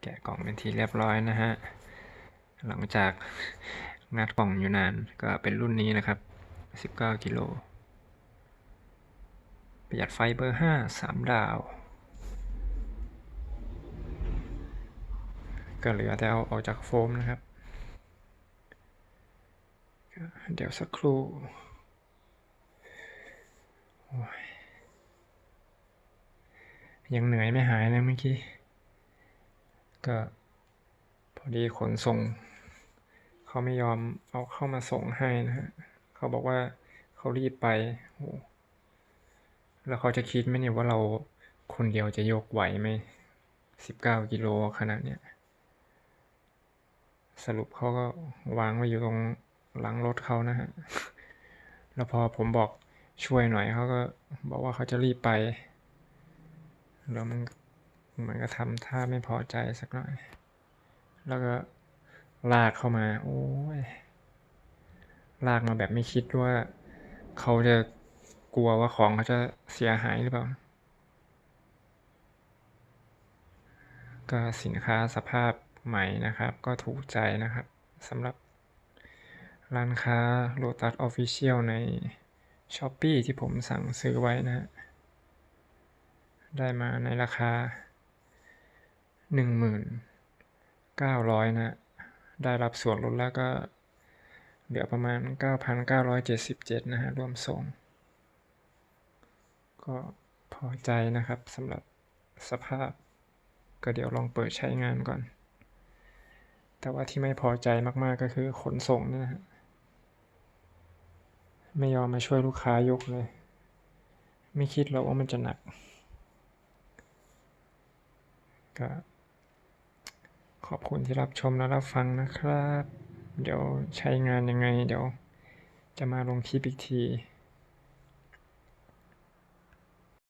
แกะกล่องเป็นทีเรียบร้อยนะฮะ หลังจากงัดกล่องอยู่นานก็เป็นรุ่นนี้นะครับ 19 กิโล ประหยัดไฟเบอร์ 5 3 ดาว ก็เหลือแต่เอาออกจากโฟมนะครับ เดี๋ยวสักครู่ยังเหนื่อยไม่หายเลยเมื่อกี้ ก็พอดีขนส่ง เขาไม่ยอมเอาเข้ามาส่งให้นะฮะเขาบอกว่าเขารีบไปโอ้แล้วเขาจะคิดไหมเนี่ยว่าเราคนเดียวจะยกไหวไหมสิบเก้ากิโลขนาดเนี้ยสรุปเขาก็วางไว้อยู่ตรงหลังรถเขานะฮะ แล้วพอผมบอกช่วยหน่อยเขาก็บอกว่าเขาจะรีบไป แล้วมัน มือนก็ทำท่าไม่พอใจสักหน่อย แล้วก็ลากเข้ามา โอ้ย ลากมาแบบไม่คิดว่า เขาจะกลัวว่าของเขาจะเสียหายหรือเปล่า ก็สินค้าสภาพใหม่นะครับ ก็ถูกใจนะครับสำหรับร้านค้า Lotus Official ใน s h อ p e e ที่ผมสั่งซื้อไว้นะ ได้มาในราคา 1,900นะ ได้รับส่วนลดแล้วก็เหลือประมาณ 9,977 นะฮะ รวมส่ง ก็พอใจนะครับสำหรับสภาพ ก็เดี๋ยวลองเปิดใช้งานก่อน แต่ว่าที่ไม่พอใจมากๆก็คือขนส่งนี่นะฮะ ไม่ยอมมาช่วยลูกค้ายกเลย ไม่คิดหรอกว่ามันจะหนัก ก็ ขอบคุณที่รับชมและรับฟังนะครับ เดี๋ยวใช้งานยังไง เดี๋ยวจะมาลงคลิปอีกที